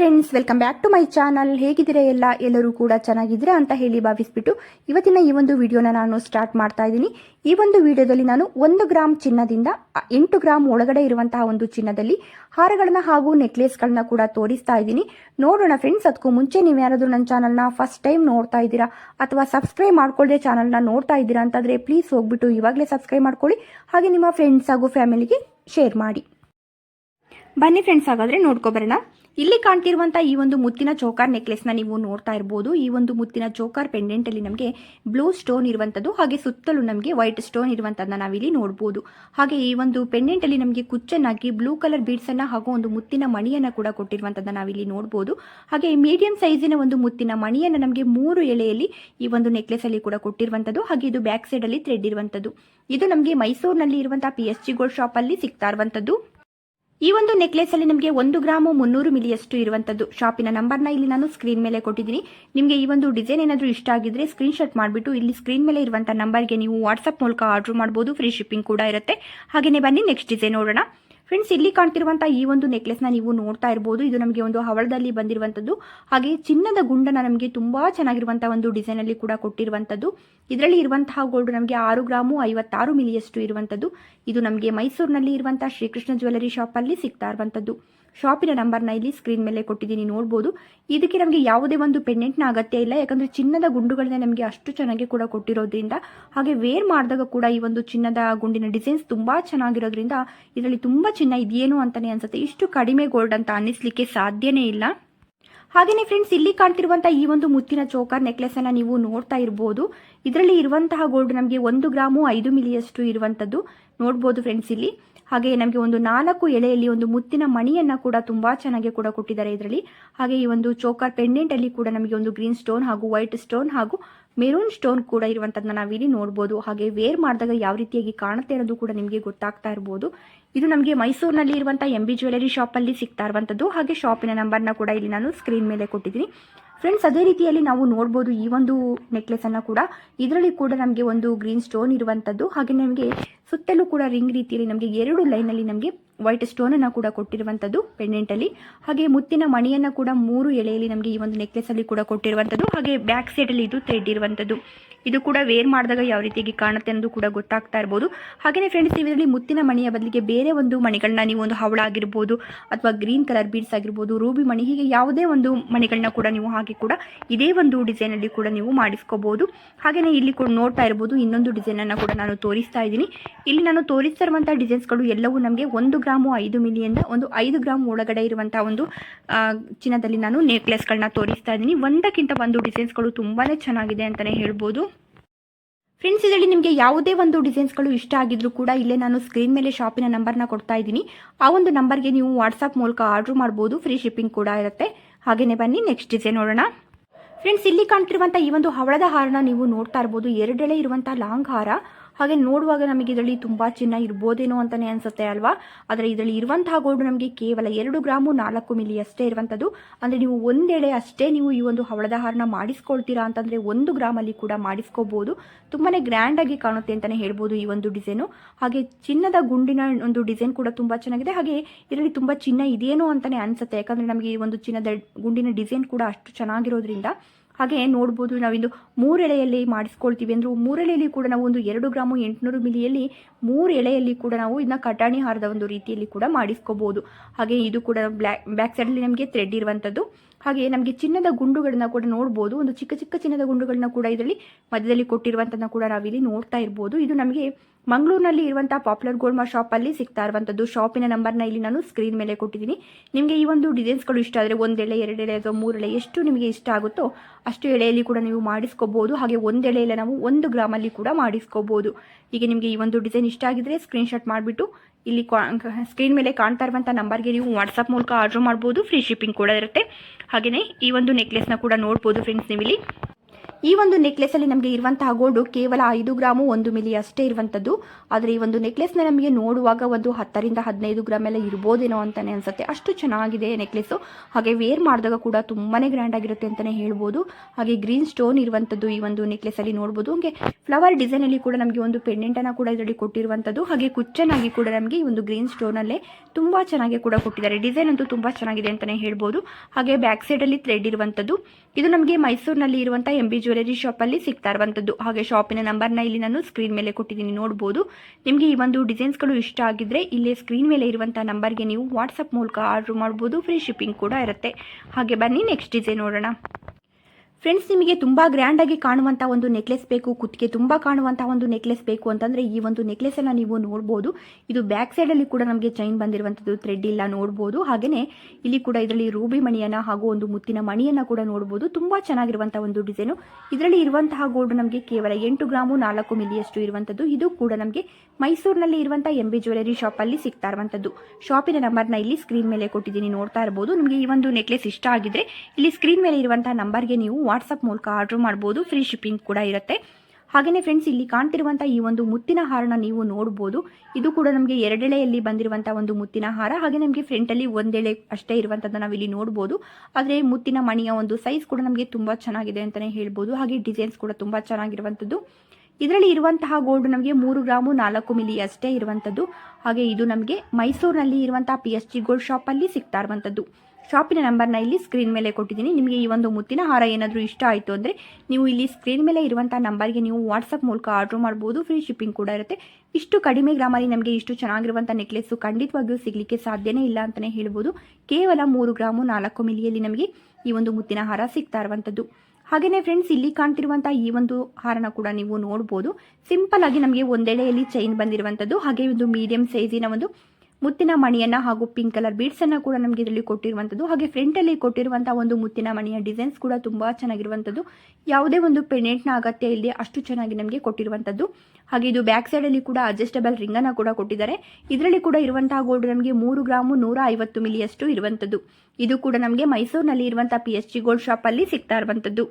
Friends welcome back to my channel ಹೇಗಿದ್ದೀರಾ ಎಲ್ಲ? ಎಲ್ಲರೂ ಕೂಡ ಚೆನ್ನಾಗಿದ್ದೀರಾ ಅಂತ ಹೇಳಿ ಭಾವಿಸ್ಬಿಟ್ಟು ಇವತ್ತಿನ ಈ ಒಂದು ವಿಡಿಯೋನ ನಾನು ಸ್ಟಾರ್ಟ್ ಮಾಡ್ತಾ ಇದ್ದೀನಿ. ಈ ಒಂದು ವಿಡಿಯೋದಲ್ಲಿ ನಾನು ಒಂದು ಗ್ರಾಮ್ ಚಿನ್ನದಿಂದ ಎಂಟು ಗ್ರಾಮ್ ಒಳಗಡೆ ಇರುವಂತಹ ಒಂದು ಚಿನ್ನದಲ್ಲಿ ಹಾರಗಳನ್ನ ಹಾಗೂ ನೆಕ್ಲೆಸ್ಗಳನ್ನ ಕೂಡ ತೋರಿಸ್ತಾ ಇದ್ದೀನಿ. ನೋಡೋಣ ಫ್ರೆಂಡ್ಸ್ ಅದಕ್ಕೂ ಮುಂಚೆ ನೀವು ಯಾರಾದರೂ ನನ್ನ ಚಾನಲ್ನ ಫಸ್ಟ್ ಟೈಮ್ ನೋಡ್ತಾ ಇದ್ದೀರಾ ಅಥವಾ ಸಬ್ಸ್ಕ್ರೈಬ್ ಮಾಡ್ಕೊಳ್ಳದೆ ಚಾನಲ್ನ ನೋಡ್ತಾ ಇದ್ದೀರಾ ಅಂತಂದರೆ ಪ್ಲೀಸ್ ಹೋಗ್ಬಿಟ್ಟು ಇವಾಗಲೇ ಸಬ್ಸ್ಕ್ರೈಬ್ ಮಾಡ್ಕೊಳ್ಳಿ. ಹಾಗೆ ನಿಮ್ಮ ಫ್ರೆಂಡ್ಸ್ ಹಾಗೂ ಫ್ಯಾಮಿಲಿಗೆ ಶೇರ್ ಮಾಡಿ. ಬನ್ನಿ ಫ್ರೆಂಡ್ಸ್ ಹಾಗಾದ್ರೆ ನೋಡ್ಕೊಬರೋಣ ಇಲ್ಲಿ ಕಾಣ್ತಿರುವಂತ ಈ ಒಂದು ಮುತ್ತಿನ ಚೋಕಾರ್ ನೆಕ್ಲೆಸ್ನ ನೀವು ನೋಡ್ತಾ ಇರ್ಬೋದು. ಈ ಒಂದು ಮುತ್ತಿನ ಚೋಕಾರ್ ಪೆಂಡೆಂಟ್ ಅಲ್ಲಿ ನಮಗೆ ಬ್ಲೂ ಸ್ಟೋನ್ ಇರುವಂತದ್ದು, ಹಾಗೆ ಸುತ್ತಲೂ ನಮಗೆ ವೈಟ್ ಸ್ಟೋನ್ ಇರುವಂತದನ್ನ ನಾವಿಲ್ಲಿ ನೋಡ್ಬೋದು. ಹಾಗೆ ಈ ಒಂದು ಪೆಂಡೆಂಟ್ ಅಲ್ಲಿ ನಮಗೆ ಕುಚ್ಚನ್ನಾಗಿ ಬ್ಲೂ ಕಲರ್ ಬೀಡ್ಸ್ ಅನ್ನ ಹಾಗೂ ಒಂದು ಮುತ್ತಿನ ಮಣಿಯನ್ನ ಕೂಡ ಕೊಟ್ಟಿರುವಂತದನ್ನ ನಾವಿಲ್ಲಿ ನೋಡ್ಬೋದು. ಹಾಗೆ ಮೀಡಿಯಂ ಸೈಜಿನ ಒಂದು ಮುತ್ತಿನ ಮಣಿಯನ್ನ ನಮಗೆ ಮೂರು ಎಳೆಯಲ್ಲಿ ಈ ಒಂದು ನೆಕ್ಲೆಸ್ ಅಲ್ಲಿ ಕೂಡ ಕೊಟ್ಟಿರುವಂತದ್ದು, ಹಾಗೆ ಇದು ಬ್ಯಾಕ್ ಸೈಡ್ ಅಲ್ಲಿ ಥ್ರೆಡ್ ಇರುವಂತದ್ದು. ಇದು ನಮಗೆ ಮೈಸೂರಿನಲ್ಲಿ ಇರುವಂತಹ P S G gold shop ಅಲ್ಲಿ ಸಿಗ್ತಾ ಇರುವಂತದ್ದು. ಈ ಒಂದು ನೆಕ್ಲೆಸ್ ಅಲ್ಲಿ ನಿಮಗೆ ಒಂದು ಗ್ರಾಮು ಮುನ್ನೂರು ಮಿಲಿಯಷ್ಟು ಇರುವಂತದ್ದು. ಶಾಪಿನ ನಂಬರ್ನ ಇಲ್ಲಿ ನಾನು ಸ್ಕ್ರೀನ್ ಮೇಲೆ ಕೊಟ್ಟಿದ್ದೀನಿ. ನಿಮಗೆ ಈ ಒಂದು ಡಿಸೈನ್ ಏನಾದರೂ ಇಷ್ಟ ಆಗಿದ್ರೆ ಸ್ಕ್ರೀನ್ ಶಾಟ್ ಮಾಡಿಬಿಟ್ಟು ಇಲ್ಲಿ ಸ್ಕ್ರೀನ್ ಮೇಲೆ ಇರುವಂತಹ ನಂಬರ್ಗೆ ನೀವು ವಾಟ್ಸ್ಆಪ್ ಮೂಲಕ ಆರ್ಡರ್ ಮಾಡಬಹುದು ಫ್ರೀ ಶಿಪ್ಪಿಂಗ್ ಕೂಡ ಇರುತ್ತೆ. ಹಾಗೆಯೇ ಬನ್ನಿ ನೆಕ್ಸ್ಟ್ ಡಿಸೈನ್ ನೋಡೋಣ. ಫ್ರೆಂಡ್ಸ್ ಇಲ್ಲಿ ಕಾಣ್ತಿರುವಂತಹ ಈ ಒಂದು ನೆಕ್ಲೆಸ್ನ ನೀವು ನೋಡ್ತಾ ಇರಬಹುದು ಇದು ನಮಗೆ ಒಂದು ಹವಳದಲ್ಲಿ ಬಂದಿರುವಂತದ್ದು. ಹಾಗೆ ಚಿನ್ನದ ಗುಂಡನ ನಮಗೆ ತುಂಬಾ ಚೆನ್ನಾಗಿರುವಂತಹ ಒಂದು ಡಿಸೈನ್ ಅಲ್ಲಿ ಕೂಡ ಕೊಟ್ಟಿರುವಂತದ್ದು. ಇದರಲ್ಲಿ ಇರುವಂತಹ ಗೋಲ್ಡ್ ನಮಗೆ ಆರು ಗ್ರಾಮು ಐವತ್ತಾರು ಮಿಲಿಯಷ್ಟು ಇರುವಂಥದ್ದು ಇದು ನಮಗೆ ಮೈಸೂರಿನಲ್ಲಿ ಇರುವಂತಹ ಶ್ರೀಕೃಷ್ಣ ಜ್ಯುವೆಲರಿ ಶಾಪ್ ಅಲ್ಲಿ ಸಿಗ್ತಾ ಇರುವಂಥದ್ದು ಶಾಪಿನ ನಂಬರ್ನ ಇಲ್ಲಿ ಸ್ಕ್ರೀನ್ ಮೇಲೆ ಕೊಟ್ಟಿದ್ದೀನಿ ನೋಡಬಹುದು ಇದಕ್ಕೆ ನಮಗೆ ಯಾವುದೇ ಒಂದು ಪೆಂಡೆಂಟ್ನ ಅಗತ್ಯ ಇಲ್ಲ. ಯಾಕಂದ್ರೆ ಚಿನ್ನದ ಗುಂಡುಗಳನ್ನ ನಮಗೆ ಅಷ್ಟು ಚೆನ್ನಾಗಿ ಕೂಡ ಕೊಟ್ಟಿರೋದ್ರಿಂದ, ಹಾಗೆ ವೇರ್ ಮಾಡಿದಾಗ ಕೂಡ ಈ ಒಂದು ಚಿನ್ನದ ಗುಂಡಿನ ಡಿಸೈನ್ಸ್ ತುಂಬಾ ಚೆನ್ನಾಗಿರೋದ್ರಿಂದ, ಇದರಲ್ಲಿ ತುಂಬಾ ಚಿನ್ನ ಇದೆಯೇನು ಅಂತಾನೆ ಅನ್ಸುತ್ತೆ. ಇಷ್ಟು ಕಡಿಮೆ ಗೋಲ್ಡ್ ಅಂತ ಅನ್ನಿಸ್ಲಿಕ್ಕೆ ಸಾಧ್ಯನೇ ಇಲ್ಲ. ಹಾಗೆಯೇ ಫ್ರೆಂಡ್ಸ್ ಇಲ್ಲಿ ಕಾಣ್ತಿರುವಂತಹ ಈ ಒಂದು ಮುತ್ತಿನ ಚೋಕರ್ ನೆಕ್ಲೆಸ್ ಅನ್ನ ನೀವು ನೋಡ್ತಾ ಇರಬಹುದು ಇದರಲ್ಲಿ ಇರುವಂತಹ ಗೋಲ್ಡ್ ನಮಗೆ ಒಂದು ಗ್ರಾಮು ಐದು ಮಿಲಿಯಷ್ಟು ಇರುವಂತದ್ದು ನೋಡ್ಬೋದು ಫ್ರೆಂಡ್ಸ್ ಇಲ್ಲಿ. ಹಾಗೆ ನಮಗೆ ಒಂದು ನಾಲ್ಕು ಎಳೆಯಲ್ಲಿ ಒಂದು ಮುತ್ತಿನ ಮಣಿಯನ್ನ ಕೂಡ ತುಂಬಾ ಚೆನ್ನಾಗಿ ಕೂಡ ಕೊಟ್ಟಿದ್ದಾರೆ ಇದರಲ್ಲಿ. ಹಾಗೆ ಈ ಒಂದು ಚೋಕರ್ ಪೆಂಡೆಂಟ್ ಅಲ್ಲಿ ಕೂಡ ನಮಗೆ ಒಂದು ಗ್ರೀನ್ ಸ್ಟೋನ್ ಹಾಗೂ ವೈಟ್ ಸ್ಟೋನ್ ಹಾಗೂ ಮೆರೂನ್ ಸ್ಟೋನ್ ಕೂಡ ಇರುವಂತದನ್ನ ನಾವಿಲ್ಲಿ ನೋಡಬಹುದು ಹಾಗೆ ವೇರ್ ಮಾಡಿದಾಗ ಯಾವ ರೀತಿಯಾಗಿ ಕಾಣುತ್ತೆ ಅನ್ನೋದು ಕೂಡ ನಿಮಗೆ ಗೊತ್ತಾಗ್ತಾ ಇರಬಹುದು ಇದು ನಮಗೆ ಮೈಸೂರಿನಲ್ಲಿ ಇರುವಂತಹ ಎಂ ಬಿ ಜ್ಯುವೆಲರಿ ಶಾಪ್ ಅಲ್ಲಿ ಸಿಗ್ತಾ ಇರುವಂತದ್ದು. ಹಾಗೆ ಶಾಪಿನ ನ ಕೂಡ ಇಲ್ಲಿ ನಾನು ಸ್ಕ್ರೀನ್ ಮೇಲೆ ಕೊಟ್ಟಿದ್ದೀನಿ. ಫ್ರೆಂಡ್ಸ್ ಅದೇ ರೀತಿಯಲ್ಲಿ ನಾವು ನೋಡ್ಬೋದು ಈ ಒಂದು ನೆಕ್ಲೆಸ್ ಅನ್ನ ಕೂಡ. ಇದರಲ್ಲಿ ಕೂಡ ನಮಗೆ ಒಂದು ಗ್ರೀನ್ ಸ್ಟೋನ್ ಇರುವಂತದ್ದು. ಹಾಗೆ ನಮಗೆ ಸುತ್ತಲೂ ಕೂಡ ರಿಂಗ್ ರೀತಿಯಲ್ಲಿ ನಮಗೆ ಎರಡು ಲೈನ್ ಅಲ್ಲಿ ನಮಗೆ ವೈಟ್ ಸ್ಟೋನ್ ಅನ್ನ ಕೂಡ ಕೊಟ್ಟಿರುವಂತದ್ದು ಪೆಂಡೆಂಟ್ ಅಲ್ಲಿ. ಹಾಗೆ ಮುತ್ತಿನ ಮಣಿಯನ್ನ ಕೂಡ ಮೂರು ಎಳೆಯಲ್ಲಿ ನಮಗೆ ಈ ಒಂದು ನೆಕ್ಲೆಸ್ ಅಲ್ಲಿ ಕೂಡ ಕೊಟ್ಟಿರುವಂತದ್ದು. ಹಾಗೆ ಬ್ಯಾಕ್ ಸೈಡ್ ಅಲ್ಲಿ ಇದು ಥ್ರೆಡ್ ಇರುವಂತದ್ದು. ಇದು ಕೂಡ ವೇರ್ ಮಾಡಿದಾಗ ಯಾವ ರೀತಿಯಾಗಿ ಕಾಣುತ್ತೆ ಅನ್ನೋದು ಕೂಡ ಗೊತ್ತಾಗ್ತಾ ಇರ್ಬೋದು. ಹಾಗೆಯೇ ಫ್ರೆಂಡ್ಸ್ ಇದರಲ್ಲಿ ಮುತ್ತಿನ ಮಣಿಯ ಬದಲಿಗೆ ಬೇರೆ ಒಂದು ಮಣಿಗಳನ್ನ ನೀವು ಒಂದು ಹವಳ ಆಗಿರ್ಬೋದು ಅಥವಾ ಗ್ರೀನ್ ಕಲರ್ ಬೀಡ್ಸ್ ಆಗಿರ್ಬೋದು ರೂಬಿ ಮಣಿ, ಹೀಗೆ ಯಾವುದೇ ಒಂದು ಮಣಿಗಳನ್ನ ಕೂಡ ನೀವು ಹಾಗೆ ಕೂಡ ಇದೇ ಒಂದು ಡಿಸೈನ್ ಅಲ್ಲಿ ಕೂಡ ನೀವು ಮಾಡಿಸ್ಕೋಬಹುದು ಹಾಗೆಯೇ ಇಲ್ಲಿ ಕೂಡ ನೋಡ್ತಾ ಇರ್ಬೋದು, ಇನ್ನೊಂದು ಡಿಸೈನ್ ಅನ್ನ ಕೂಡ ನಾನು ತೋರಿಸ್ತಾ ಇದ್ದೀನಿ. ಇಲ್ಲಿ ನಾನು ತೋರಿಸ್ತಾ ಇರುವಂತಹ ಡಿಸೈನ್ಸ್ಗಳು ಎಲ್ಲವೂ ನಮಗೆ ಒಂದು ಐದು ಮಿಲಿಯಿಂದ ಒಂದು ಐದು ಗ್ರಾಮ್ ಒಳಗಡೆ ಇರುವಂಥ ಒಂದು ಚಿನ್ನದಲ್ಲಿ ನಾನು ನೆಕ್ಲೆಸ್ಗಳನ್ನ ತೋರಿಸ್ತಾ ಇದ್ದೀನಿ. ಒಂದಕ್ಕಿಂತ ಒಂದು ಡಿಸೈನ್ಸ್ಗಳು ತುಂಬಾನೇ ಚೆನ್ನಾಗಿದೆ ಅಂತಾನೆ ಹೇಳ್ಬೋದು. ಫ್ರೆಂಡ್ಸ್, ಇದರಲ್ಲಿ ನಿಮಗೆ ಯಾವುದೇ ಒಂದು ಡಿಸೈನ್ಸ್ಗಳು ಇಷ್ಟ ಆಗಿದ್ರು ಕೂಡ ಇಲ್ಲೇ ನಾನು ಸ್ಕ್ರೀನ್ ಮೇಲೆ ಶಾಪಿನ ನಂಬರ್ನ ಕೊಡ್ತಾ ಇದ್ದೀನಿ. ಆ ಒಂದು ನಂಬರ್ಗೆ ನೀವು ವಾಟ್ಸಪ್ ಮೂಲಕ ಆರ್ಡರ್ ಮಾಡ್ಬೋದು. ಫ್ರೀ ಶಿಪ್ಪಿಂಗ್ ಕೂಡ ಇರುತ್ತೆ. ಹಾಗೆಯೇ ಬನ್ನಿ, ನೆಕ್ಸ್ಟ್ ಡಿಸೈನ್ ನೋಡೋಣ. ಫ್ರೆಂಡ್ಸ್, ಇಲ್ಲಿ ಕಾಣ್ತಿರುವಂಥ ಈ ಒಂದು ಹವಳದ ಹಾರನ ನೀವು ನೋಡ್ತಾ ಇರ್ಬೋದು. ಎರಡೆಳೆ ಇರುವಂಥ ಲಾಂಗ್ ಹಾರ. ಹಾಗೆ ನೋಡುವಾಗ ನಮಗೆ ಇದರಲ್ಲಿ ತುಂಬ ಚಿನ್ನ ಇರ್ಬೋದೇನೋ ಅಂತಾನೆ ಅನ್ಸುತ್ತೆ ಅಲ್ವಾ? ಆದರೆ ಇದರಲ್ಲಿ ಇರುವಂತಹ ಗೋಲ್ಡ್ ನಮಗೆ ಕೇವಲ ಎರಡು ಗ್ರಾಮು ನಾಲ್ಕು ಮಿಲಿ ಅಷ್ಟೇ ಇರುವಂಥದ್ದು. ಅಂದರೆ ನೀವು ಒಂದೆಡೆ ಅಷ್ಟೇ ನೀವು ಈ ಒಂದು ಹವಳದ ಹಾರನ ಮಾಡಿಸ್ಕೊಳ್ತೀರಾ ಅಂತಂದರೆ ಒಂದು ಗ್ರಾಮಲ್ಲಿ ಕೂಡ ಮಾಡಿಸ್ಕೋಬಹುದು ತುಂಬಾ ಗ್ರ್ಯಾಂಡಾಗಿ ಕಾಣುತ್ತೆ ಅಂತಲೇ ಹೇಳ್ಬೋದು ಈ ಒಂದು ಡಿಸೈನು ಹಾಗೆ ಚಿನ್ನದ ಗುಂಡಿನ ಒಂದು ಡಿಸೈನ್ ಕೂಡ ತುಂಬ ಚೆನ್ನಾಗಿದೆ. ಹಾಗೆ ಇದರಲ್ಲಿ ತುಂಬ ಚಿನ್ನ ಇದೆಯೇನೋ ಅಂತಲೇ ಅನ್ಸುತ್ತೆ. ಯಾಕಂದರೆ ನಮಗೆ ಈ ಒಂದು ಚಿನ್ನದ ಗುಂಡಿನ ಡಿಸೈನ್ ಕೂಡ ಅಷ್ಟು ಚೆನ್ನಾಗಿರೋದ್ರಿಂದ ಹಾಗೆ ನೋಡ್ಬೋದು, ನಾವಿಂದು ಮೂರೆಳೆಯಲ್ಲಿ ಮಾಡಿಸ್ಕೊಳ್ತೀವಿ ಅಂದ್ರೆ, ಮೂರೆಳೆಯಲ್ಲಿ ಕೂಡ ನಾವು ಒಂದು ಎರಡು ಗ್ರಾಮು ಎಂಟುನೂರು ಮಿಲಿಯಲ್ಲಿ ಮೂರು ಎಳೆಯಲ್ಲಿ ಕೂಡ ನಾವು ಇದನ್ನ ಕಟಾಣಿ ಹಾರದ ಒಂದು ರೀತಿಯಲ್ಲಿ ಕೂಡ ಮಾಡಿಸ್ಕೋಬಹುದು ಹಾಗೆ ಇದು ಕೂಡ ಬ್ಲ್ಯಾಕ್ ಬ್ಯಾಕ್ ಸೈಡಲ್ಲಿ ನಮಗೆ ಥ್ರೆಡ್ ಇರುವಂಥದ್ದು ಹಾಗೆ ನಮಗೆ ಚಿನ್ನದ ಗುಂಡುಗಳನ್ನ ಕೂಡ ನೋಡ್ಬೋದು, ಒಂದು ಚಿಕ್ಕ ಚಿಕ್ಕ ಚಿನ್ನದ ಗುಂಡುಗಳನ್ನ ಕೂಡ ಇದರಲ್ಲಿ ಮಧ್ಯದಲ್ಲಿ ಕೊಟ್ಟಿರುವಂಥದ್ದನ್ನ ಕೂಡ ನಾವಿಲ್ಲಿ ನೋಡ್ತಾ ಇರ್ಬೋದು. ಇದು ನಮಗೆ ಮಂಗಳೂರಿನಲ್ಲಿ ಇರುವಂತಹ ಪಾಪ್ಯುಲರ್ ಗೋಲ್ಮಾ ಅಲ್ಲಿ ಸಿಗ್ತಾ ಇರುವಂಥದ್ದು ಶಾಪಿನ ನಂಬರ್ನ ಇಲ್ಲಿ ನಾನು ಸ್ಕ್ರೀನ್ ಮೇಲೆ ಕೊಟ್ಟಿದ್ದೀನಿ. ನಿಮಗೆ ಈ ಒಂದು ಡಿಸೈನ್ಸ್ಗಳು ಇಷ್ಟ ಆದರೆ ಒಂದೆಳೆ, ಎರಡೆಳೆ ಅಥವಾ ಮೂರೆಳೆ ಎಷ್ಟು ನಿಮಗೆ ಇಷ್ಟ ಆಗುತ್ತೋ ಅಷ್ಟು ಎಳೆಯಲ್ಲಿ ಕೂಡ ನೀವು ಮಾಡಿಸ್ಕೋಬಹುದು ಹಾಗೆ ಒಂದೆಳೆಯಲ್ಲಿ ನಾವು ಒಂದು ಗ್ರಾಮಲ್ಲಿ ಕೂಡ ಮಾಡಿಸ್ಕೋಬಹುದು ಹೀಗೆ ನಿಮಗೆ ಈ ಒಂದು ಡಿಸೈನ್ ಇಷ್ಟ ಆಗಿದ್ರೆ ಸ್ಕ್ರೀನ್ಶಾಟ್ ಮಾಡಿಬಿಟ್ಟು ಇಲ್ಲಿ ಸ್ಕ್ರೀನ್ ಮೇಲೆ ಕಾಣ್ತಾ ಇರುವಂಥ ನಂಬರ್ಗೆ ನೀವು ವಾಟ್ಸಪ್ ಮೂಲಕ ಆರ್ಡರ್ ಮಾಡ್ಬೋದು. ಫ್ರೀ ಶಿಪ್ಪಿಂಗ್ ಕೂಡ ಇರುತ್ತೆ. ಹಾಗೆಯೇ ಈ ಒಂದು ನೆಕ್ಲೆಸ್ನ ಕೂಡ ನೋಡ್ಬೋದು ಫ್ರೆಂಡ್ಸ್ ನೀವಿಲ್ಲಿ. ಈ ಒಂದು ನೆಕ್ಲೆಸ್ ಅಲ್ಲಿ ನಮಗೆ ಇರುವಂತಹ ಗೋಲ್ಡ್ ಕೇವಲ ಐದು ಗ್ರಾಮು ಒಂದು ಮಿಲಿ ಅಷ್ಟೇ ಇರುವಂತದ್ದು. ಆದರೆ ಈ ಒಂದು ನೆಕ್ಲೆಸ್ನ ನಮಗೆ ನೋಡುವಾಗ ಒಂದು ಹತ್ತರಿಂದ ಹದಿನೈದು ಗ್ರಾಮ್ ಎಲ್ಲ ಇರ್ಬೋದೇನೋ ಅಂತಾನೆ ಅನ್ಸುತ್ತೆ. ಅಷ್ಟು ಚೆನ್ನಾಗಿದೆ ನೆಕ್ಲೆಸ್ ಹಾಗೆ ವೇರ್ ಮಾಡಿದಾಗ ಕೂಡ ತುಂಬಾನೇ ಗ್ರ್ಯಾಂಡ್ ಆಗಿರುತ್ತೆ ಅಂತಾನೆ ಹೇಳ್ಬೋದು. ಹಾಗೆ ಗ್ರೀನ್ ಸ್ಟೋನ್ ಇರುವಂತದ್ದು ಈ ಒಂದು ನೆಕ್ಲೆಸ್ ಅಲ್ಲಿ ನೋಡಬಹುದು ಹಾಗೆ ಫ್ಲವರ್ ಡಿಸೈನ್ ಅಲ್ಲಿ ಕೂಡ ನಮಗೆ ಒಂದು ಪೆಂಡೆಂಟ್ ಅನ್ನ ಕೂಡ ಇದರಲ್ಲಿ ಕೊಟ್ಟಿರುವಂತದ್ದು. ಹಾಗೆ ಕುಚ್ಚನಾಗಿ ಕೂಡ ನಮಗೆ ಈ ಒಂದು ಗ್ರೀನ್ ಸ್ಟೋನ್ ಅಲ್ಲೇ ತುಂಬಾ ಚೆನ್ನಾಗಿ ಕೂಡ ಕೊಟ್ಟಿದ್ದಾರೆ. ಡಿಸೈನ್ ಅಂತೂ ತುಂಬಾ ಚೆನ್ನಾಗಿದೆ ಅಂತಾನೆ ಹೇಳ್ಬೋದು. ಹಾಗೆ ಬ್ಯಾಕ್ ಸೈಡ್ ಅಲ್ಲಿ ಥ್ರೆಡ್ ಇರುವಂತದ್ದು. ಇದು ನಮಗೆ ಮೈಸೂರಿನಲ್ಲಿ ಇರುವಂತಹ ಎಂ ಬಿ ಜ್ಯುವೆಲರಿ ಶಾಪ್ ಅಲ್ಲಿ ಸಿಗ್ತಾ ಇರುವಂಥದ್ದು ಹಾಗೆ ಶಾಪಿನ ನಂಬರ್ನ ಇಲ್ಲಿ ನಾನು ಸ್ಕ್ರೀನ್ ಮೇಲೆ ಕೊಟ್ಟಿದ್ದೀನಿ ನೋಡಬಹುದು ನಿಮಗೆ ಈ ಒಂದು ಡಿಸೈನ್ಸ್ಗಳು ಇಷ್ಟ ಆಗಿದ್ರೆ ಇಲ್ಲಿ ಸ್ಕ್ರೀನ್ ಮೇಲೆ ಇರುವಂತಹ ನಂಬರ್ಗೆ ನೀವು ವಾಟ್ಸಪ್ ಮೂಲಕ ಆರ್ಡರ್ ಮಾಡ್ಬೋದು ಫ್ರೀ ಶಿಪ್ಪಿಂಗ್ ಕೂಡ ಇರುತ್ತೆ. ಹಾಗೆ ಬನ್ನಿ ನೆಕ್ಸ್ಟ್ ಡಿಸೈನ್ ನೋಡೋಣ. ಫ್ರೆಂಡ್ಸ್ ನಿಮಗೆ ತುಂಬಾ ಗ್ರ್ಯಾಂಡ್ ಆಗಿ ಕಾಣುವಂಥ ಒಂದು ನೆಕ್ಲೆಸ್ ಬೇಕು, ಕುತ್ತಿಗೆ ತುಂಬಾ ಕಾಣುವಂಥ ಒಂದು ನೆಕ್ಲೆಸ್ ಬೇಕು ಅಂತಂದ್ರೆ ಈ ಒಂದು ನೆಕ್ಲೆಸ್ ಅನ್ನ ನೀವು ನೋಡಬಹುದು ಇದು ಬ್ಯಾಕ್ ಸೈಡ್ ಅಲ್ಲಿ ಕೂಡ ನಮಗೆ ಚೈನ್ ಬಂದಿರುವಂತದ್ದು ಥ್ರೆಡ್ ಇಲ್ಲ ನೋಡಬಹುದು ಹಾಗೆಯೇ ಇಲ್ಲಿ ಕೂಡ ಇದರಲ್ಲಿ ರೂಬಿ ಮಣಿಯನ್ನ ಹಾಗೂ ಒಂದು ಮುತ್ತಿನ ಮಣಿಯನ್ನ ಕೂಡ ನೋಡಬಹುದು ತುಂಬಾ ಚೆನ್ನಾಗಿರುವಂಥ ಒಂದು ಡಿಸೈನು ಇದರಲ್ಲಿ ಇರುವಂತಹ ಗೋಲ್ಡ್ ನಮಗೆ ಕೇವಲ ಎಂಟು ಗ್ರಾಮು ನಾಲ್ಕು ಮಿಲಿಯಷ್ಟು ಇರುವಂತದ್ದು. ಇದು ಕೂಡ ನಮಗೆ ಮೈಸೂರಿನಲ್ಲಿ ಇರುವಂತಹ ಎಂ ಬಿ ಜ್ಯುವೆಲರಿ ಅಲ್ಲಿ ಸಿಗ್ತಾ ಇರುವಂತದ್ದು. ಶಾಪಿನ ನಂಬರ್ನ ಇಲ್ಲಿ ಸ್ಕ್ರೀನ್ ಮೇಲೆ ಕೊಟ್ಟಿದ್ದೀನಿ, ನೋಡ್ತಾ ಇರಬಹುದು ನಿಮಗೆ ಈ ಒಂದು ನೆಕ್ಲೆಸ್ ಇಷ್ಟ ಆಗಿದ್ರೆ ಇಲ್ಲಿ ಸ್ಕ್ರೀನ್ ಮೇಲೆ ಇರುವಂತಹ ನಂಬರ್ಗೆ ನೀವು ವಾಟ್ಸಪ್ ಮೂಲಕ ಆರ್ಡರ್ ಮಾಡ್ಬೋದು. ಫ್ರೀ ಶಿಪ್ಪಿಂಗ್ ಕೂಡ ಇರುತ್ತೆ. ಹಾಗೆಯೇ ಫ್ರೆಂಡ್ಸ್ ಇಲ್ಲಿ ಕಾಣ್ತಿರುವಂಥ ಈ ಒಂದು ಮುತ್ತಿನ ಹಾರನ ನೀವು ನೋಡ್ಬೋದು. ಇದು ಕೂಡ ನಮಗೆ ಎರಡೆಳೆಯಲ್ಲಿ ಬಂದಿರುವಂಥ ಒಂದು ಮುತ್ತಿನ ಹಾರ. ಹಾಗೆ ನಮಗೆ ಫ್ರಂಟಲ್ಲಿ ಒಂದೆಳೆ ಅಷ್ಟೇ ಇರುವಂಥದ್ದು ನಾವು ಇಲ್ಲಿ ನೋಡ್ಬೋದು. ಆದರೆ ಮುತ್ತಿನ ಮಣಿಯ ಒಂದು ಸೈಜ್ ಕೂಡ ನಮಗೆ ತುಂಬ ಚೆನ್ನಾಗಿದೆ ಅಂತಲೇ ಹೇಳ್ಬೋದು. ಹಾಗೆ ಡಿಸೈನ್ಸ್ ಕೂಡ ತುಂಬ ಚೆನ್ನಾಗಿರುವಂಥದ್ದು ಇದರಲ್ಲಿ ಇರುವಂತಹ ಗೋಲ್ಡ್ ನಮಗೆ ಮೂರು ಗ್ರಾಮು, ನಾಲ್ಕು ಮಿಲಿ ಅಷ್ಟೇ ಇರುವಂಥದ್ದು ಹಾಗೆ ಇದು ನಮಗೆ ಮೈಸೂರಿನಲ್ಲಿ ಇರುವಂತಹ ಪಿ ಎಸ್ ಜಿ ಗೋಲ್ಡ್ ಶಾಪಲ್ಲಿ ಸಿಗ್ತಾ ಇರುವಂಥದ್ದು ಶಾಪಿನ ನಂಬರ್ನ ಇಲ್ಲಿ ಸ್ಕ್ರೀನ್ ಮೇಲೆ ಕೊಟ್ಟಿದ್ದೀನಿ. ನಿಮಗೆ ಈ ಒಂದು ಮುತ್ತಿನ ಹಾರ ಏನಾದರೂ ಇಷ್ಟ ಆಯಿತು ಅಂದರೆ ನೀವು ಇಲ್ಲಿ ಸ್ಕ್ರೀನ್ ಮೇಲೆ ಇರುವಂಥ ನಂಬರ್ಗೆ ನೀವು ವಾಟ್ಸಪ್ ಮೂಲಕ ಆರ್ಡ್ರ್ ಮಾಡ್ಬೋದು. ಫ್ರೀ ಶಿಪ್ಪಿಂಗ್ ಕೂಡ ಇರುತ್ತೆ. ಇಷ್ಟು ಕಡಿಮೆ ಗ್ರಾಮಲ್ಲಿ ನಮಗೆ ಇಷ್ಟು ಚೆನ್ನಾಗಿರುವಂಥ ನೆಕ್ಲೆಸ್ಸು ಖಂಡಿತವಾಗಿಯೂ ಸಿಗಲಿಕ್ಕೆ ಸಾಧ್ಯನೇ ಇಲ್ಲ ಅಂತಲೇ ಹೇಳ್ಬೋದು. ಕೇವಲ ಮೂರು ಗ್ರಾಮು ನಾಲ್ಕು ಮಿಲಿಯಲ್ಲಿ ನಮಗೆ ಈ ಒಂದು ಮುತ್ತಿನ ಹಾರ ಸಿಗ್ತಾ ಇರುವಂಥದ್ದು ಹಾಗೆಯೇ ಫ್ರೆಂಡ್ಸ್ ಇಲ್ಲಿ ಕಾಣ್ತಿರುವಂಥ ಈ ಒಂದು ಹಾರನ ಕೂಡ ನೀವು ನೋಡ್ಬೋದು. ಸಿಂಪಲ್ ಆಗಿ ನಮಗೆ ಒಂದೆಳೆಯಲ್ಲಿ ಚೈನ್ ಬಂದಿರುವಂಥದ್ದು ಹಾಗೆ ಒಂದು ಮೀಡಿಯಂ ಸೈಜಿನ ಒಂದು ಮುತ್ತಿನ ಮಣಿಯನ್ನು ಹಾಗೂ ಪಿಂಕ್ ಕಲರ್ ಬೀಡ್ಸನ್ನು ಕೂಡ ನಮಗೆ ಇದರಲ್ಲಿ ಕೊಟ್ಟಿರುವಂಥದ್ದು. ಹಾಗೆ ಫ್ರಂಟಲ್ಲಿ ಕೊಟ್ಟಿರುವಂಥ ಒಂದು ಮುತ್ತಿನ ಮಣಿಯ ಡಿಸೈನ್ಸ್ ಕೂಡ ತುಂಬ ಚೆನ್ನಾಗಿರುವಂಥದ್ದು. ಯಾವುದೇ ಒಂದು ಪೆನೆಂಟ್ನ ಅಗತ್ಯ ಇಲ್ಲದೆ ಅಷ್ಟು ಚೆನ್ನಾಗಿ ನಮಗೆ ಕೊಟ್ಟಿರುವಂಥದ್ದು. ಹಾಗೆ ಇದು ಬ್ಯಾಕ್ ಸೈಡಲ್ಲಿ ಕೂಡ ಅಡ್ಜಸ್ಟಬಲ್ ರಿಂಗನ್ನು ಕೂಡ ಕೊಟ್ಟಿದ್ದಾರೆ. ಇದರಲ್ಲಿ ಕೂಡ ಇರುವಂತಹ ಗೋಲ್ಡ್ ನಮಗೆ ಮೂರು ಗ್ರಾಮು ನೂರ ಐವತ್ತು ಮಿಲಿಯಷ್ಟು ಇರುವಂತದ್ದು ಇದು ಕೂಡ ನಮಗೆ ಮೈಸೂರಿನಲ್ಲಿ ಇರುವಂಥ ಪಿ ಗೋಲ್ಡ್ ಶಾಪ್ ಗೋಲ್ಡ್ ಶಾಪಲ್ಲಿ ಸಿಗ್ತಾ ಇರುವಂಥದ್ದು.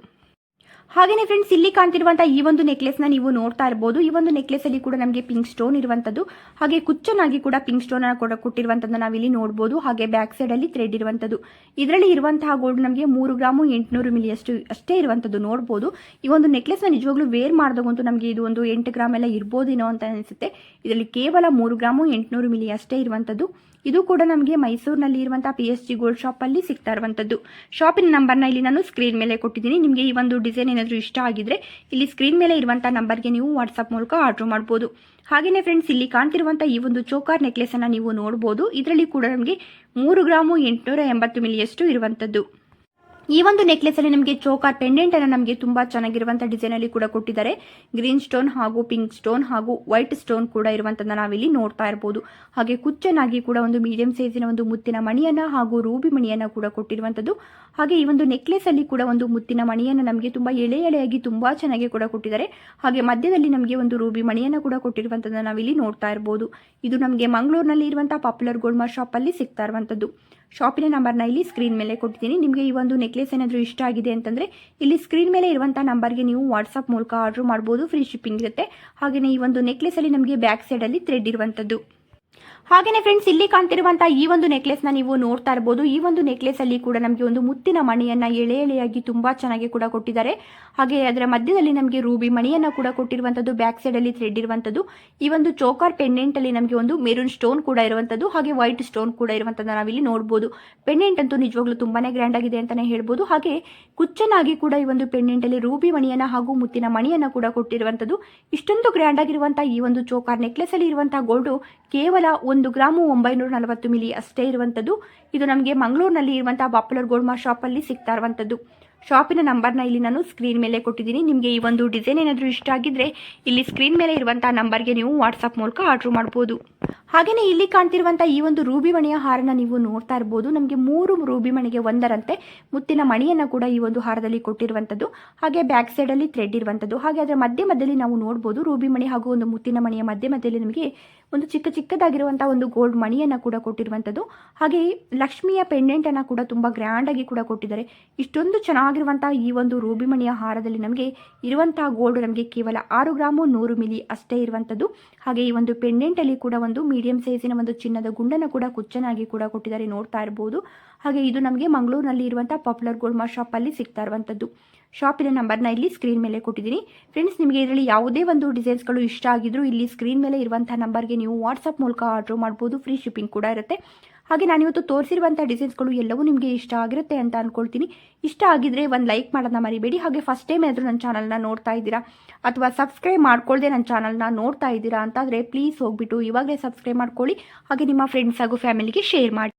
ಹಾಗೆಯೇ ಫ್ರೆಂಡ್ಸ್ ಇಲ್ಲಿ ಕಾಣ್ತಿರುವಂತಹ ಈ ಒಂದು ನೆಕ್ಲೆಸ್ನ ನೀವು ನೋಡ್ತಾ ಇರಬಹುದು ಈ ಒಂದು ನೆಕ್ಲೆಸ್ ಅಲ್ಲಿ ಕೂಡ ನಮಗೆ ಪಿಂಕ್ ಸ್ಟೋನ್ ಇರುವಂತದ್ದು. ಹಾಗೆ ಕುಚ್ಚನಾಗಿ ಕೂಡ ಪಿಂಕ್ ಸ್ಟೋನ್ ಕೂಡ ಕೊಟ್ಟಿರುವಂತದ್ದು ನಾವಿಲ್ಲಿ ನೋಡಬಹುದು ಹಾಗೆ ಬ್ಯಾಕ್ ಸೈಡ್ ಅಲ್ಲಿ ಥ್ರೆಡ್ ಇರುವಂತದ್ದು. ಇದರಲ್ಲಿ ಇರುವಂತಹ ಗೋಲ್ಡ್ ನಮಗೆ ಮೂರು ಗ್ರಾಮು ಎಂಟುನೂರು ಮಿಲಿ ಅಷ್ಟು ಅಷ್ಟೇ ಇರುವಂತದ್ದು ನೋಡಬಹುದು ಈ ಒಂದು ನೆಕ್ಲೆಸ್ನ ನಿಜವಾಗ್ಲೂ ವೇರ್ ಮಾಡಿದಾಗಂತೂ ನಮಗೆ ಇದು ಒಂದು ಎಂಟು ಗ್ರಾಮ್ ಎಲ್ಲ ಇರ್ಬೋದೇನೋ ಅಂತ ಅನಿಸುತ್ತೆ. ಇದರಲ್ಲಿ ಕೇವಲ ಮೂರು ಗ್ರಾಮು ಎಂಟುನೂರು ಮಿಲಿ ಅಷ್ಟೇ ಇರುವಂತದ್ದು. ಇದು ಕೂಡ ನಮಗೆ ಮೈಸೂರಿನಲ್ಲಿ ಇರುವಂತಹ ಪಿ ಎಸ್ ಜಿ ಗೋಲ್ಡ್ ಶಾಪಲ್ಲಿ ಸಿಗ್ತಾ ಇರುವಂತದ್ದು. ಶಾಪಿನ ನಂಬರ್ನ ಇಲ್ಲಿ ನಾನು ಸ್ಕ್ರೀನ್ ಮೇಲೆ ಕೊಟ್ಟಿದ್ದೀನಿ. ನಿಮಗೆ ಈ ಒಂದು ಡಿಸೈನ್ ಏನಾದರೂ ಇಷ್ಟ ಆಗಿದ್ರೆ ಇಲ್ಲಿ ಸ್ಕ್ರೀನ್ ಮೇಲೆ ಇರುವಂಥ ನಂಬರ್ಗೆ ನೀವು ವಾಟ್ಸಪ್ ಮೂಲಕ ಆರ್ಡರ್ ಮಾಡಬಹುದು ಹಾಗೆಯೇ ಫ್ರೆಂಡ್ಸ್ ಇಲ್ಲಿ ಕಾಣ್ತಿರುವಂತಹ ಈ ಒಂದು ಚೋಕಾರ್ ನೆಕ್ಲೆಸನ್ನು ನೀವು ನೋಡಬಹುದು ಇದರಲ್ಲಿ ಕೂಡ ನಮಗೆ ಮೂರು ಗ್ರಾಮು ಎಂಟುನೂರ ಎಂಬತ್ತು ಮಿಲಿಯಷ್ಟು ಇರುವಂಥದ್ದು ಈ ಒಂದು ನೆಕ್ಲೆಸ್ ಅಲ್ಲಿ ನಮಗೆ ಚೋಕಾರ್ ಪೆಂಡೆಂಟ್ ಅನ್ನ ನಮಗೆ ತುಂಬಾ ಚೆನ್ನಾಗಿರುವಂತಹ ಡಿಸೈನ್ ಅಲ್ಲಿ ಕೂಡ ಕೊಟ್ಟಿದ್ದಾರೆ. ಗ್ರೀನ್ ಸ್ಟೋನ್ ಹಾಗೂ ಪಿಂಕ್ ಸ್ಟೋನ್ ಹಾಗೂ ವೈಟ್ ಸ್ಟೋನ್ ಕೂಡ ಇರುವಂತದನ್ನ ನಾವಿಲ್ಲಿ ನೋಡ್ತಾ ಇರಬಹುದು ಹಾಗೆ ಕುಚ್ಚನಾಗಿ ಕೂಡ ಒಂದು ಮೀಡಿಯಂ ಸೈಜಿನ ಒಂದು ಮುತ್ತಿನ ಮಣಿಯನ್ನ ಹಾಗೂ ರೂಬಿ ಮಣಿಯನ್ನ ಕೂಡ ಕೊಟ್ಟಿರುವಂತದ್ದು. ಹಾಗೆ ಈ ಒಂದು ನೆಕ್ಲೆಸ್ ಅಲ್ಲಿ ಕೂಡ ಒಂದು ಮುತ್ತಿನ ಮಣಿಯನ್ನ ನಮಗೆ ತುಂಬಾ ಎಳೆ ಎಳೆಯಾಗಿ ತುಂಬಾ ಚೆನ್ನಾಗಿ ಕೂಡ ಕೊಟ್ಟಿದ್ದಾರೆ. ಹಾಗೆ ಮಧ್ಯದಲ್ಲಿ ನಮಗೆ ಒಂದು ರೂಬಿ ಮಣಿಯನ್ನ ಕೂಡ ಕೊಟ್ಟಿರುವಂತದನ್ನ ನಾವಿಲ್ಲಿ ನೋಡ್ತಾ ಇರಬಹುದು ಇದು ನಮಗೆ ಮಂಗಳೂರಿನಲ್ಲಿ ಇರುವಂತಹ ಪಾಪ್ಯುಲರ್ ಗೋಲ್ಡ್ ಶಾಪ್ ಅಲ್ಲಿ ಸಿಗ್ತಾ ಇರುವಂತದ್ದು. ಶಾಪಿನ ನಂಬರ್ನ ಇಲ್ಲಿ ಸ್ಕ್ರೀನ್ ಮೇಲೆ ಕೊಟ್ಟಿದ್ದೀನಿ. ನಿಮಗೆ ಈ ಒಂದು ನೆಕ್ಲೆಸ್ ಏನಾದರೂ ಇಷ್ಟ ಆಗಿದೆ ಅಂತಂದರೆ ಇಲ್ಲಿ ಸ್ಕ್ರೀನ್ ಮೇಲೆ ಇರುವಂಥ ನಂಬರ್ಗೆ ನೀವು ವಾಟ್ಸಪ್ ಮೂಲಕ ಆರ್ಡರ್ ಮಾಡ್ಬೋದು. ಫ್ರೀ ಶಿಪ್ಪಿಂಗ್ ಇರುತ್ತೆ. ಹಾಗೆಯೇ ಈ ಒಂದು ನೆಕ್ಲೆಸಲ್ಲಿ ನಮಗೆ ಬ್ಯಾಕ್ ಸೈಡಲ್ಲಿ ಥ್ರೆಡ್ ಇರುವಂಥದ್ದು. ಹಾಗೆಯೇ ಫ್ರೆಂಡ್ಸ್ ಇಲ್ಲಿ ಕಾಣ್ತಿರುವಂತಹ ಈ ಒಂದು ನೆಕ್ಲೆಸ್ನ ನೀವು ನೋಡ್ತಾ ಇರಬಹುದು ಈ ಒಂದು ನೆಕ್ಲೆಸ್ ಅಲ್ಲಿ ಕೂಡ ನಮಗೆ ಒಂದು ಮುತ್ತಿನ ಮಣಿಯನ್ನ ಎಳೆ ಎಳೆಯಾಗಿ ತುಂಬಾ ಚೆನ್ನಾಗಿ ಕೂಡ ಕೊಟ್ಟಿದ್ದಾರೆ. ಹಾಗೆ ಅದರ ಮಧ್ಯದಲ್ಲಿ ನಮಗೆ ರೂಬಿ ಮಣಿಯನ್ನ ಕೂಡ ಕೊಟ್ಟಿರುವಂತದ್ದು ಬ್ಯಾಕ್ ಸೈಡ್ ಅಲ್ಲಿ ಥ್ರೆಡ್ ಇರುವಂತದ್ದು, ಈ ಒಂದು ಚೋಕಾರ್ ಪೆಂಡೆಂಟ್ ಅಲ್ಲಿ ನಮಗೆ ಒಂದು ಮೆರೂನ್ ಸ್ಟೋನ್ ಕೂಡ ಇರುವಂತದ್ದು, ಹಾಗೆ ವೈಟ್ ಸ್ಟೋನ್ ಕೂಡ ಇರುವಂತದ್ದು ನಾವಿಲ್ಲಿ ನೋಡಬಹುದು ಪೆಂಡೆಂಟ್ ಅಂತೂ ನಿಜವಾಗ್ಲೂ ತುಂಬಾನೇ ಗ್ರ್ಯಾಂಡ್ ಆಗಿದೆ ಅಂತಾನೆ ಹೇಳ್ಬೋದು. ಹಾಗೆ ಕುಚ್ಚನಾಗಿ ಕೂಡ ಈ ಒಂದು ಪೆಂಡೆಂಟ್ ಅಲ್ಲಿ ರೂಬಿ ಮಣಿಯನ್ನ ಹಾಗೂ ಮುತ್ತಿನ ಮಣಿಯನ್ನ ಕೂಡ ಕೊಟ್ಟಿರುವಂತದ್ದು. ಇಷ್ಟೊಂದು ಗ್ರ್ಯಾಂಡ್ ಆಗಿರುವಂತಹ ಈ ಒಂದು ಚೋಕಾರ್ ನೆಕ್ಲೆಸ್ ಅಲ್ಲಿ ಇರುವಂತಹ ಗೋಲ್ಡ್ ಕೇವಲ ಗ್ರಾಮು ಒಂಬೈನೂರ ನಲವತ್ತು ಮಿಲಿ ಅಷ್ಟೇ ಇರುವಂಥದ್ದು ಇದು ನಮಗೆ ಮಂಗಳೂರಿನಲ್ಲಿ ಇರುವಂತಹ ಪಾಪ್ಯುಲರ್ ಗೋಲ್ಮಾ ಶಾಪ್ ಶಾಪಲ್ಲಿ ಸಿಗ್ತಾ ಇರುವಂಥದ್ದು ಶಾಪಿನ ನಂಬರ್ನ ಇಲ್ಲಿ ನಾನು ಸ್ಕ್ರೀನ್ ಮೇಲೆ ಕೊಟ್ಟಿದ್ದೀನಿ. ನಿಮಗೆ ಈ ಒಂದು ಡಿಸೈನ್ ಏನಾದರೂ ಇಷ್ಟ ಆಗಿದ್ರೆ ಇಲ್ಲಿ ಸ್ಕ್ರೀನ್ ಮೇಲೆ ಇರುವಂಥ ನಂಬರ್ಗೆ ನೀವು ವಾಟ್ಸಪ್ ಮೂಲಕ ಆರ್ಡರ್ ಮಾಡ್ಬೋದು. ಹಾಗೆಯೇ ಇಲ್ಲಿ ಕಾಣ್ತಿರುವಂಥ ಈ ಒಂದು ರೂಬಿ ಮಣಿಯ ಹಾರನ ನೀವು ನೋಡ್ತಾ ಇರ್ಬೋದು. ನಮಗೆ ಮೂರು ರೂಬಿ ಮಣಿಗೆ ಒಂದರಂತೆ. ಮುತ್ತಿನ ಮಣಿಯನ್ನು ಕೂಡ ಈ ಒಂದು ಹಾರದಲ್ಲಿ ಕೊಟ್ಟಿರುವಂಥದ್ದು ಹಾಗೆ ಬ್ಯಾಕ್ ಸೈಡಲ್ಲಿ ಥ್ರೆಡ್ ಇರುವಂಥದ್ದು ಹಾಗೆ ಅದರ ಮಧ್ಯ ಮಧ್ಯದಲ್ಲಿ ನಾವು ನೋಡ್ಬೋದು ರೂಬಿ ಮಣಿ ಹಾಗೂ ಒಂದು ಮುತ್ತಿನ ಮಣಿಯ ಮಧ್ಯ ಮಧ್ಯದಲ್ಲಿ ನಮಗೆ ಒಂದು ಚಿಕ್ಕ ಚಿಕ್ಕದಾಗಿರುವಂಥ ಒಂದು ಗೋಲ್ಡ್ ಮಣಿಯನ್ನು ಕೂಡ ಕೊಟ್ಟಿರುವಂಥದ್ದು ಹಾಗೆ ಲಕ್ಷ್ಮಿಯ ಪೆಂಡೆಂಟನ್ನು ಕೂಡ ತುಂಬ ಗ್ರ್ಯಾಂಡಾಗಿ ಕೂಡ ಕೊಟ್ಟಿದ್ದಾರೆ. ಇಷ್ಟೊಂದು ಚೆನ್ನಾಗಿ ಚೆನ್ನಾಗಿರುವಂಥ ಈ ಒಂದು ರೂಬಿಮಣಿಯ ಹಾರದಲ್ಲಿ ನಮಗೆ ಇರುವಂತಹ ಗೋಲ್ಡ್ ನಮಗೆ ಕೇವಲ ಆರು ಗ್ರಾಮು ನೂರು ಮಿಲಿ ಅಷ್ಟೇ ಇರುವಂಥದ್ದು ಹಾಗೆ ಈ ಒಂದು ಪೆಂಡೆಂಟಲ್ಲಿ ಕೂಡ ಒಂದು ಮೀಡಿಯಂ ಸೈಜಿನ ಒಂದು ಚಿನ್ನದ ಗುಂಡನ್ನು ಕೂಡ ಕುಚ್ಚನಾಗಿ ಕೂಡ ಕೊಟ್ಟಿದ್ದಾರೆ ನೋಡ್ತಾ ಇರಬಹುದು ಹಾಗೆ ಇದು ನಮಗೆ ಮಂಗಳೂರಿನಲ್ಲಿ ಇರುವಂತಹ ಪಾಪ್ಯುಲರ್ ಗೋಲ್ಡ್ ಮಾರ್ ಅಲ್ಲಿ ಸಿಗ್ತಾ ಇರುವಂಥದ್ದು ಶಾಪಿನ ನಂಬರ್ನ ಇಲ್ಲಿ ಸ್ಕ್ರೀನ್ ಮೇಲೆ ಕೊಟ್ಟಿದ್ದೀನಿ. ಫ್ರೆಂಡ್ಸ್ ನಿಮಗೆ ಇದರಲ್ಲಿ ಯಾವುದೇ ಒಂದು ಡಿಸೈನ್ಸ್ಗಳು ಇಷ್ಟ ಆಗಿದ್ರು ಇಲ್ಲಿ ಸ್ಕ್ರೀನ್ ಮೇಲೆ ಇರುವಂಥ ನಂಬರ್ಗೆ ನೀವು ವಾಟ್ಸಪ್ ಮೂಲಕ ಆರ್ಡರ್ ಮಾಡ್ಬೋದು. ಫ್ರೀ ಶಿಪ್ಪಿಂಗ್ ಕೂಡ ಇರುತ್ತೆ. ಹಾಗೆ ನಾನಿವತ್ತು ತೋರಿಸಿರುವಂಥ ಡಿಸೈನ್ಸ್ಗಳು ಎಲ್ಲವೂ ನಿಮಗೆ ಇಷ್ಟ ಆಗಿರುತ್ತೆ ಅಂತ ಅಂದ್ಕೊಳ್ತೀನಿ ಇಷ್ಟ ಆಗಿದ್ರೆ ಒಂದು ಲೈಕ್ ಮಾಡೋದನ್ನ ಮರಿಬೇಡಿ. ಹಾಗೆ ಫಸ್ಟ್ ಟೈಮ್ ಆದರೂ ನನ್ನ ಚಾನಲ್ನ ನೋಡ್ತಾ ಇದ್ದೀರಾ? ಅಥವಾ ಸಬ್ಸ್ಕ್ರೈಬ್ ಮಾಡ್ಕೊಳ್ಳದೆ ನನ್ನ ಚಾನಲ್ನ ನೋಡ್ತಾ ಇದ್ದೀರಾ? ಅಂತಾದರೆ ಪ್ಲೀಸ್ ಹೋಗ್ಬಿಟ್ಟು ಇವಾಗಲೇ ಸಬ್ಸ್ಕ್ರೈಬ್ ಮಾಡ್ಕೊಳ್ಳಿ. ಹಾಗೆ ನಿಮ್ಮ ಫ್ರೆಂಡ್ಸ್ ಹಾಗೂ ಫ್ಯಾಮಿಲಿಗೆ ಶೇರ್ ಮಾಡಿ.